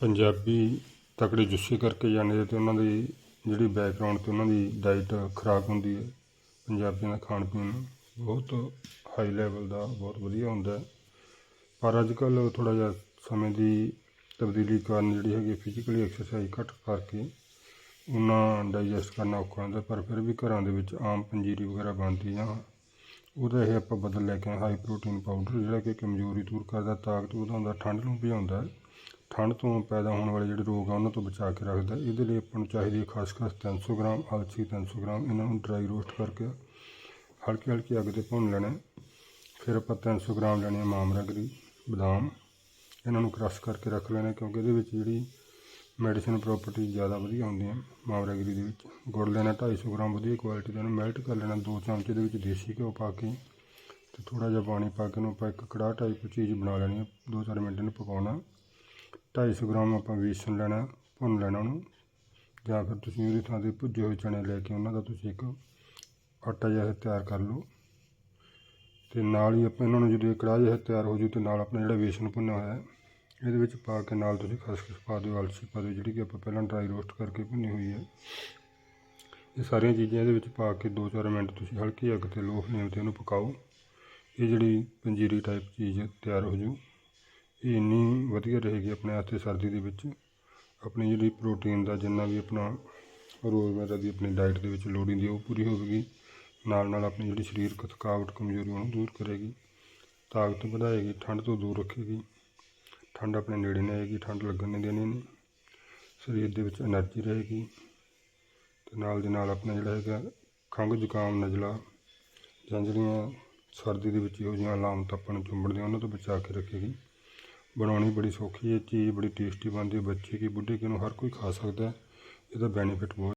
ਪੰਜਾਬੀ ਤਕੜੇ ਜੁੱਸੇ ਕਰਕੇ ਜਾਂਦੇ ਅਤੇ ਉਹਨਾਂ ਦੀ ਜਿਹੜੀ ਬੈਕਗਰਾਊਂਡ ਤੇ ਉਹਨਾਂ ਦੀ ਡਾਇਟ ਖੁਰਾਕ ਹੁੰਦੀ ਹੈ, ਪੰਜਾਬੀਆਂ ਦਾ ਖਾਣ ਪੀਣ ਬਹੁਤ ਹਾਈ ਲੈਵਲ ਦਾ ਬਹੁਤ ਵਧੀਆ ਹੁੰਦਾ ਪਰ ਅੱਜ ਕੱਲ੍ਹ ਥੋੜ੍ਹਾ ਜਿਹਾ ਸਮੇਂ ਦੀ ਤਬਦੀਲੀ ਕਾਰਨ ਜਿਹੜੀ ਹੈਗੀ ਫਿਜ਼ੀਕਲੀ ਐਕਸਰਸਾਈਜ਼ ਘੱਟ ਕਰਕੇ ਉਹਨਾਂ ਡਾਈਜੈਸਟ ਕਰਨਾ ਔਖਾ ਹੁੰਦਾ, ਪਰ ਫਿਰ ਵੀ ਘਰਾਂ ਦੇ ਵਿੱਚ ਆਮ ਪੰਜੀਰੀ ਵਗੈਰਾ ਬਣਦੀ ਆ ਉਹਦਾ ਇਹ ਆਪਾਂ ਬਦਲ ਲੈ ਕੇ ਆਏ ਹਾਈ ਪ੍ਰੋਟੀਨ ਪਾਊਡਰ ਜਿਹੜਾ ਕਿ ਕਮਜ਼ੋਰੀ ਦੂਰ ਕਰਦਾ, ਤਾਕਤ ਵਧਾਉਂਦਾ, ਠੰਡ ਨੂੰ ਭਜਾਉਂਦਾ ਹੈ। ਠੰਡ ਤੋਂ ਪੈਦਾ ਹੋਣ ਵਾਲੇ ਜਿਹੜੇ ਰੋਗ ਆ, ਉਹਨਾਂ ਤੋਂ ਬਚਾ ਕੇ ਰੱਖਦਾ। ਇਹਦੇ ਲਈ ਆਪਾਂ ਨੂੰ ਚਾਹੀਦੀ ਹੈ ਖਸਖਸ 300 ਗ੍ਰਾਮ ਅਲਸੀ 300 ਗ੍ਰਾਮ, ਇਹਨਾਂ ਨੂੰ ਡਰਾਈ ਰੋਸਟ ਕਰਕੇ ਹਲਕੀ ਹਲਕੀ ਅੱਗ ਤੇ ਭੁੰਨ ਲੈਣਾ ਫਿਰ ਆਪਾਂ 300 ਗ੍ਰਾਮ ਲੈਣੇ ਆ ਮਾਮਰਾਗਰੀ ਬਦਾਮ। ਇਹਨਾਂ ਨੂੰ ਕ੍ਰਸ਼ ਕਰਕੇ ਰੱਖ ਲੈਣਾ ਕਿਉਂਕਿ ਇਹਦੇ ਵਿੱਚ ਜਿਹੜੀ ਮੈਡੀਸਨ ਪ੍ਰੋਪਰਟੀ ਜ਼ਿਆਦਾ ਵਧੀਆ ਹੁੰਦੀਆਂ ਮਾਮਰਾਗਰੀ ਦੇ ਵਿੱਚ। ਗੁੜ ਲੈਣਾ 250 ਗ੍ਰਾਮ, ਵਧੀਆ ਕੁਆਲਿਟੀ ਦਾ ਇਹਨੂੰ ਮੈਲਟ ਕਰ ਲੈਣਾ ਦੋ ਚਮਚੇ ਦੇ ਵਿੱਚ ਦੇਸੀ ਘਿਓ ਪਾ ਕੇ ਤੇ ਥੋੜਾ ਜਿਹਾ ਪਾਣੀ ਪਾ ਕੇ ਇਹਨੂੰ ਆਪਾਂ ਇੱਕ ਕੜਾਹ ਟਾਈਪ ਚੀਜ਼ ਬਣਾ ਲੈਣੀ ਹੈ। ਦੋ ਚਾਰ ਮਿੰਟ ਇਹਨੂੰ ਪਕਾਉਣਾ 250 ਗ੍ਰਾਮ ਆਪਾਂ ਵੇਸਣ ਲੈਣਾ, ਭੁੰਨ ਲੈਣਾ ਉਹਨੂੰ। ਜਾਂ ਫਿਰ ਤੁਸੀਂ ਉਹਦੀ ਥਾਂ ਤੇ ਭੁੱਜੇ ਹੋਏ ਚਣੇ ਲੈ ਕੇ ਉਹਨਾਂ ਦਾ ਤੁਸੀਂ ਇੱਕ ਆਟਾ ਜਿਹਾ ਤਿਆਰ ਕਰ ਲਓ। ਤੇ ਨਾਲ ਹੀ ਆਪਾਂ ਇਹਨਾਂ ਨੂੰ ਜਦੋਂ ਇਹ ਕੜਾਹ ਜਿਹਾ ਤਿਆਰ ਹੋ ਜੂ ਤੇ ਨਾਲ ਆਪਣਾ ਜਿਹੜਾ ਵੇਸਣ ਭੁੰਨਿਆ ਹੋਇਆ ਇਹਦੇ ਵਿੱਚ ਪਾ ਕੇ ਨਾਲ ਤੁਸੀਂ ਖਸਖਸ ਪਾ ਦਿਓ, ਅਲਸੀ ਪਾ ਦਿਓ, ਜਿਹੜੀ ਕਿ ਆਪਾਂ ਪਹਿਲਾਂ ਡਰਾਈ ਰੋਸਟ ਕਰਕੇ ਭੁੰਨੀ ਹੋਈ ਹੈ। ਇਹ ਸਾਰੀਆਂ ਚੀਜ਼ਾਂ ਇਹਦੇ ਵਿੱਚ ਪਾ ਕੇ 2-4 ਮਿੰਟ ਤੁਸੀਂ ਹਲਕੀ ਅੱਗ ਤੇ ਲੋ ਫਲੇਮ ਤੇ ਇਹਨੂੰ ਪਕਾਓ। ਇਹ ਜਿਹੜੀ ਪੰਜੀਰੀ ਟਾਈਪ ਚੀਜ਼ ਤਿਆਰ ਹੋ ਜੂ। ਇਹ ਇੰਨੀ ਵਧੀਆ ਰਹੇਗੀ ਆਪਣੇ ਵਾਸਤੇ ਸਰਦੀ ਦੇ ਵਿੱਚ। ਆਪਣੀ ਜਿਹੜੀ ਪ੍ਰੋਟੀਨ ਦਾ ਜਿੰਨਾ ਵੀ ਆਪਣਾ ਰੋਜ਼ਮਰਰਾ ਦੀ ਆਪਣੀ ਡਾਈਟ ਦੇ ਵਿੱਚ ਲੋੜੀਂਦੀ ਉਹ ਪੂਰੀ ਹੋਵੇਗੀ। ਨਾਲ ਨਾਲ ਆਪਣੀ ਜਿਹੜੀ ਸਰੀਰਕ ਥਕਾਵਟ, ਕਮਜ਼ੋਰੀ, ਉਹਨੂੰ ਦੂਰ ਕਰੇਗੀ। ਤਾਕਤ ਵਧਾਏਗੀ, ਠੰਡ ਤੋਂ ਦੂਰ ਰੱਖੇਗੀ। ਠੰਡ ਆਪਣੇ ਨੇੜੇ ਨਹੀਂ ਆਏਗੀ, ਠੰਡ ਲੱਗਣ ਨਹੀਂ ਦੇਣੀ ਨਹੀਂ ਸਰੀਰ ਦੇ ਵਿੱਚ એનર્ਜੀ ਰਹੇਗੀ। ਤੇ ਨਾਲ ਦੇ ਨਾਲ ਆਪਣਾ ਜਿਹੜਾ ਹੈਗਾ ਖੰਘ ਜ਼ੁਕਾਮ, ਨਜ਼ਲਾ ਜਾਂ ਜਿਹੜੀਆਂ ਸਰਦੀ ਦੇ ਵਿੱਚ ਇਹੋ ਜਿਹੀਆਂ ਲਾਮਤ ਆਪਾਂ ਨੂੰ ਚੁੰਬੜਦੀਆਂ ਉਹਨਾਂ ਤੋਂ ਬਚਾ ਕੇ ਰੱਖੇਗੀ। ਬਣਾਉਣੀ ਬੜੀ ਸੌਖੀ ਹੈ ਚੀਜ਼ ਬੜੀ ਟੇਸਟੀ ਬਣਦੀ ਹੈ, ਬੱਚੇ ਕੀ ਬੁੱਢੇ ਕੀ ਨੂੰ ਹਰ ਕੋਈ ਖਾ ਸਕਦਾ ਇਹਦਾ ਬੈਨੀਫਿਟ ਬਹੁਤ